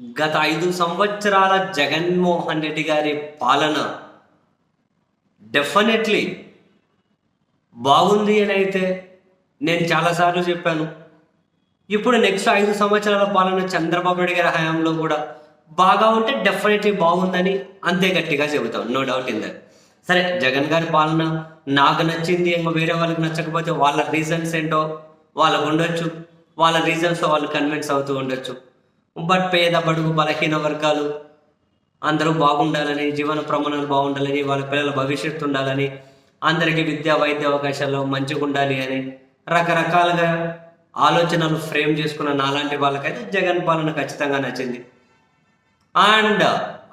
గత ఐదు సంవత్సరాల జగన్మోహన్ రెడ్డి గారి పాలన డెఫినెట్లీ బాగుంది అని అయితే నేను చాలాసార్లు చెప్పాను. ఇప్పుడు నెక్స్ట్ ఐదు సంవత్సరాల పాలన చంద్రబాబు నాయుడు గారి హయాంలో కూడా బాగా ఉంటే డెఫినెట్లీ బాగుందని అంతే గట్టిగా చెబుతాం. నో డౌట్ ఇన్ దట్ సరే జగన్ గారి పాలన నాకు నచ్చింది ఏమో వేరే వాళ్ళకి నచ్చకపోతే వాళ్ళ రీజన్స్ ఏంటో వాళ్ళకు ఉండొచ్చు. వాళ్ళ రీజన్స్ వాళ్ళు కన్విన్స్ అవుతూ ఉండొచ్చు. బట్ పేద బడుగు బలహీన వర్గాలు అందరూ బాగుండాలని జీవన ప్రమాణాలు బాగుండాలని వాళ్ళ పిల్లల భవిష్యత్తు ఉండాలని అందరికీ విద్యా వైద్య అవకాశాలు మంచిగా ఉండాలి అని రకరకాలుగా ఆలోచనలు ఫ్రేమ్ చేసుకున్న నాలాంటి వాళ్ళకైతే జగన్ పాలన ఖచ్చితంగా నచ్చింది. అండ్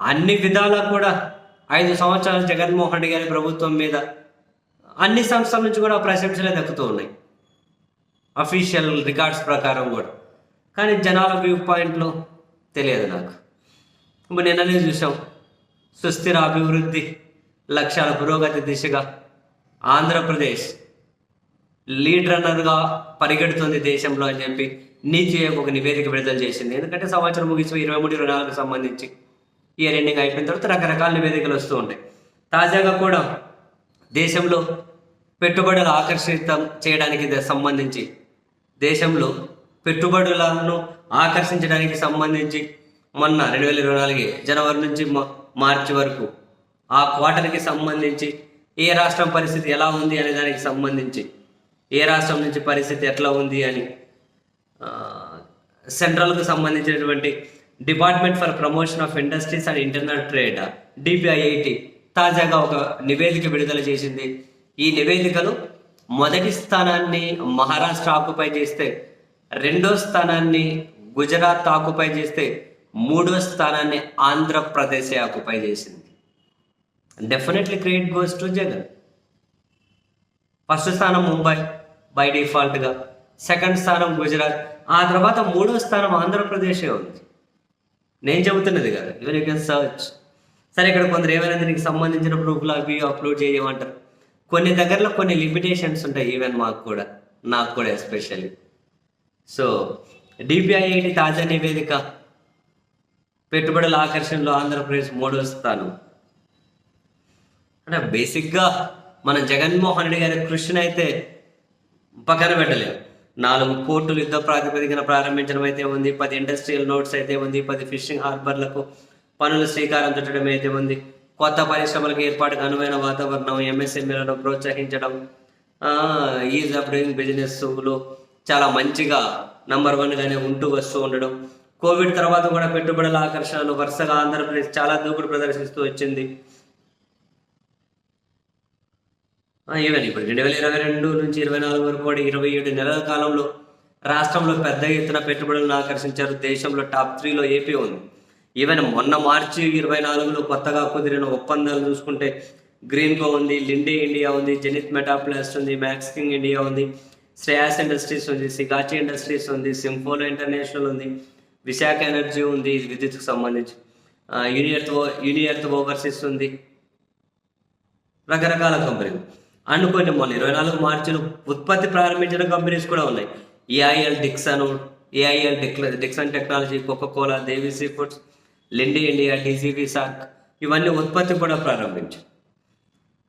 అన్ని విధాలా కూడా ఐదు సంవత్సరాలు జగన్మోహన్ రెడ్డి గారి ప్రభుత్వం మీద అన్ని సంస్థల నుంచి కూడా ప్రశంసలే దక్కుతూ ఉన్నాయి. అఫీషియల్ రికార్డ్స్ ప్రకారం కూడా. కానీ జనాల వ్యూ పాయింట్లో తెలియదు నాకు. ఇప్పుడు నిన్ననే చూసాం సుస్థిర అభివృద్ధి లక్ష్యాల పురోగతి దిశగా ఆంధ్రప్రదేశ్ లీడ్ రన్నర్గా పరిగెడుతుంది దేశంలో అని చెప్పి నీతి ఒక నివేదిక విడుదల చేసింది. ఎందుకంటే సంవత్సరం ముగిసి ఇరవై మూడు ఇరవై నాలుగు సంబంధించి ఇయర్ ఎండింగ్ అయిపోయిన తర్వాత రకరకాల నివేదికలు వస్తూ ఉంటాయి తాజాగా కూడా దేశంలో పెట్టుబడులు ఆకర్షితం చేయడానికి సంబంధించి దేశంలో పెట్టుబడులను ఆకర్షించడానికి సంబంధించి మొన్న రెండు వేల ఇరవై నాలుగు జనవరి నుంచి మార్చి వరకు ఆ క్వార్టర్కి సంబంధించి ఏ రాష్ట్రం పరిస్థితి ఎలా ఉంది అనే దానికి సంబంధించి ఏ రాష్ట్రం నుంచి పరిస్థితి ఎట్లా ఉంది అని సెంట్రల్కు సంబంధించినటువంటి department for promotion of industries and internal trade DPIIT తాజాగా ఒక నివేదిక విడుదల చేసింది. ఈ నివేదికలు మొదటి స్థానాన్ని మహారాష్ట్ర ఆక్యుపై చేస్తే రెండో స్థానాన్ని గుజరాత్ ఆకుపై చేస్తే మూడో స్థానాన్ని ఆంధ్రప్రదేశ్ ఆకుపై చేసింది. Definitely credit goes to Jagan first స్థానం ముంబై బై డిఫాల్ట్గా సెకండ్ స్థానం గుజరాత్ ఆ తర్వాత మూడో స్థానం ఆంధ్రప్రదేశే ఉంది. నేను చెబుతున్నది కదా ఈవెన్ యూ కెన్ సర్చ్ సరే ఇక్కడ కొందరు ఏమైనా దీనికి సంబంధించిన ప్రూఫ్లు అవి అప్లోడ్ చేయమంటారు. కొన్ని దగ్గరలో కొన్ని లిమిటేషన్స్ ఉంటాయి ఈవెన్ మాకు కూడా నాకు కూడా ఎస్పెషల్లీ సో డిపిఐఐటి తాజా నివేదిక. పెట్టుబడుల ఆకర్షణలో ఆంధ్రప్రదేశ్ మూడో స్థానం. అంటే బేసిక్గా మన జగన్మోహన్ రెడ్డి గారి కృషిని అయితే పక్కన పెట్టలేము నాలుగు పోర్టులు యుద్ధ ప్రాతిపదికన ప్రారంభించడం అయితే ఉంది. పది ఇండస్ట్రియల్ నోట్స్ అయితే ఉంది. పది ఫిషింగ్ హార్బర్లకు పనులు శ్రీకారం చుట్టడం అయితే ఉంది. కొత్త పరిశ్రమలకు ఏర్పాటుకు అనువైన వాతావరణం ఎంఎస్ఎంఈలను ప్రోత్సహించడం ఈజ్ ఆఫ్ డూయింగ్ బిజినెస్లో చాలా మంచిగా నంబర్ వన్గానే ఉంటూ వస్తూ ఉండడం. కోవిడ్ తర్వాత కూడా పెట్టుబడుల ఆకర్షణలు వరుసగా ఆంధ్రప్రదేశ్ చాలా దూకుడు ప్రదర్శిస్తూ వచ్చింది. ఈవెన్ ఇప్పుడు రెండు వేల ఇరవై రెండు నుంచి ఇరవై నాలుగు వరకు కూడా ఇరవై ఏడు నెలల కాలంలో రాష్ట్రంలో పెద్ద ఎత్తున పెట్టుబడులను ఆకర్షించారు దేశంలో టాప్ త్రీలో ఏపీ ఉంది. ఈవెన్ మొన్న మార్చి ఇరవై నాలుగులో కొత్తగా కుదిరిన ఒప్పందాలు చూసుకుంటే గ్రీన్కో ఉంది లిండే ఇండియా ఉంది జెనిత్ మెటాప్లాస్ట్ ఉంది మ్యాక్స్ కింగ్ ఇండియా ఉంది శ్రేయాస్ ఇండస్ట్రీస్ ఉంది సిగాచి ఇండస్ట్రీస్ ఉంది సింఫోలో ఇంటర్నేషనల్ ఉంది విశాఖ ఎనర్జీ ఉంది విద్యుత్కు సంబంధించి. యూనియర్త్ యూనియర్త్ ఓవర్సీస్ ఉంది. రకరకాల కంపెనీలు. అండ్ కొన్ని మొన్న ఇరవై నాలుగు మార్చిలో ఉత్పత్తి ప్రారంభించిన కంపెనీస్ కూడా ఉన్నాయి. AIL Dixon AIL Dick Dixon technology Coca Cola Cola దేవీసీ foods Linde India DCB సాక్ ఇవన్నీ ఉత్పత్తి కూడా ప్రారంభించాయి.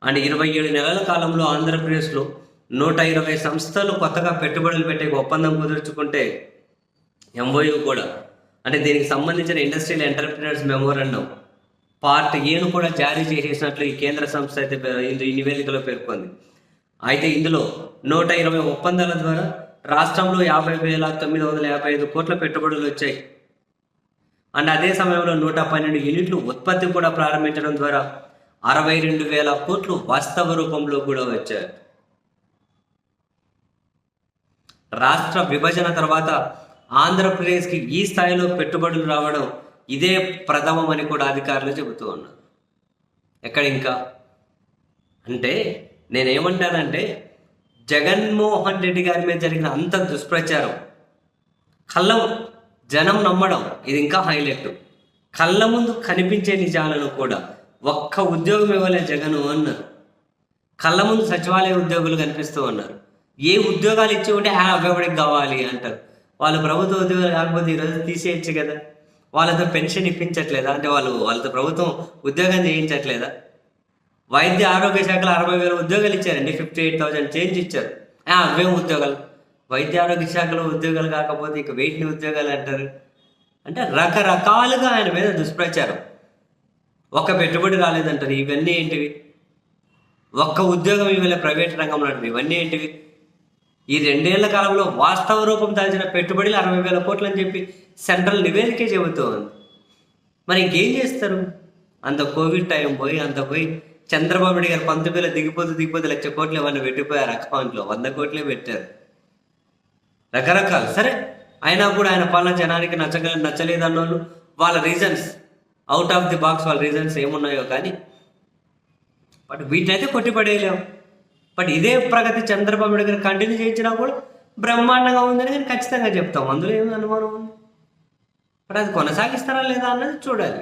అండ్ ఇరవై ఏడు నెలల కాలంలో ఆంధ్రప్రదేశ్లో నూట ఇరవై సంస్థలు కొత్తగా పెట్టుబడులు పెట్టే ఒప్పందం కుదుర్చుకుంటే ఎంఓయూ కూడా. అంటే దీనికి సంబంధించిన ఇండస్ట్రియల్ ఎంటర్ప్రినర్స్ మెమోరండం. పార్ట్ ఏను కూడా జారీ చేసేసినట్లు ఈ కేంద్ర సంస్థ అయితే ఈ నివేదికలో పేర్కొంది. అయితే ఇందులో నూట ఇరవై ఒప్పందాల ద్వారా రాష్ట్రంలో యాభై వేల తొమ్మిది వందల యాభై ఐదు కోట్ల పెట్టుబడులు వచ్చాయి. అండ్ అదే సమయంలో నూట పన్నెండు యూనిట్లు ఉత్పత్తి కూడా ప్రారంభించడం ద్వారా అరవై రెండు వేల కోట్లు వాస్తవ రూపంలో కూడా వచ్చాయి. రాష్ట్ర విభజన తర్వాత ఆంధ్రప్రదేశ్కి ఈ స్థాయిలో పెట్టుబడులు రావడం ఇదే ప్రథమం అని కూడా అధికారులు చెబుతూ ఉన్నారు. ఎక్కడ ఇంకా? అంటే నేనేమంటానంటే జగన్మోహన్ రెడ్డి గారి మీద జరిగిన అంత దుష్ప్రచారం కళ్ళం జనం నమ్మడం ఇది ఇంకా హైలైట్. కళ్ళ ముందు కనిపించే నిజాలను కూడా ఒక్క ఉద్యోగం ఇవ్వలే జగన్ అన్నారు. కళ్ళ ముందు సచివాలయ ఉద్యోగులు కనిపిస్తూ ఉన్నారు. ఏ ఉద్యోగాలు ఇచ్చి ఉంటే ఆ అవ్వబడికి కావాలి అంటారు. వాళ్ళు ప్రభుత్వ ఉద్యోగాలు కాకపోతే ఈరోజు తీసేయచ్చు కదా. వాళ్ళతో పెన్షన్ ఇప్పించట్లేదా? అంటే వాళ్ళు వాళ్ళతో ప్రభుత్వం ఉద్యోగం చేయించట్లేదా? వైద్య ఆరోగ్య శాఖలో అరవై వేల ఉద్యోగాలు ఇచ్చారండి. ఫిఫ్టీ ఎయిట్ థౌసండ్ చేంజ్ ఇచ్చారు. ఆ, అవేం ఉద్యోగాలు. వైద్య ఆరోగ్య శాఖలో ఉద్యోగాలు కాకపోతే ఇక వెయిట్ని ఉద్యోగాలు అంటారు. అంటే రకరకాలుగా ఆయన మీద దుష్ప్రచారం. ఒక్క పెట్టుబడి రాలేదంటారు. ఇవన్నీ ఏంటివి? ఒక్క ఉద్యోగం ఇవాళ ప్రైవేట్ రంగంలో ఇవన్నీ ఏంటివి? ఈ రెండేళ్ళ కాలంలో వాస్తవ రూపం దాల్చిన పెట్టుబడులు అరవై వేల కోట్లు అని చెప్పి సెంట్రల్ నివేదికే చెబుతూ ఉంది. మరి ఇంకేం చేస్తారు? అంత కోవిడ్ టైం పోయి అంత పోయి చంద్రబాబు నాయుడు గారు పంతొమ్మిదిలో దిగిపోతూ దిగిపోతూ లక్ష కోట్లు ఏమన్నా పెట్టిపోయారు అకౌంట్లో? వంద కోట్లే పెట్టారు. రకరకాలు. సరే అయినా కూడా ఆయన పాలన జనానికి నచ్చగల నచ్చలేదు అన్నోళ్ళు వాళ్ళ reasons out of the box వాళ్ళ రీజన్స్ ఏమున్నాయో కానీ బట్ వీటినైతే కొట్టిపడేయలేము బట్ ఇదే ప్రగతి చంద్రబాబు నాయుడు గారు కంటిన్యూ చేయించినా కూడా బ్రహ్మాండంగా ఉందని నేను ఖచ్చితంగా చెప్తాం. అందులో ఏమి అనుమానం ఉంది? బట్ అది కొనసాగిస్తారా లేదా అన్నది చూడాలి.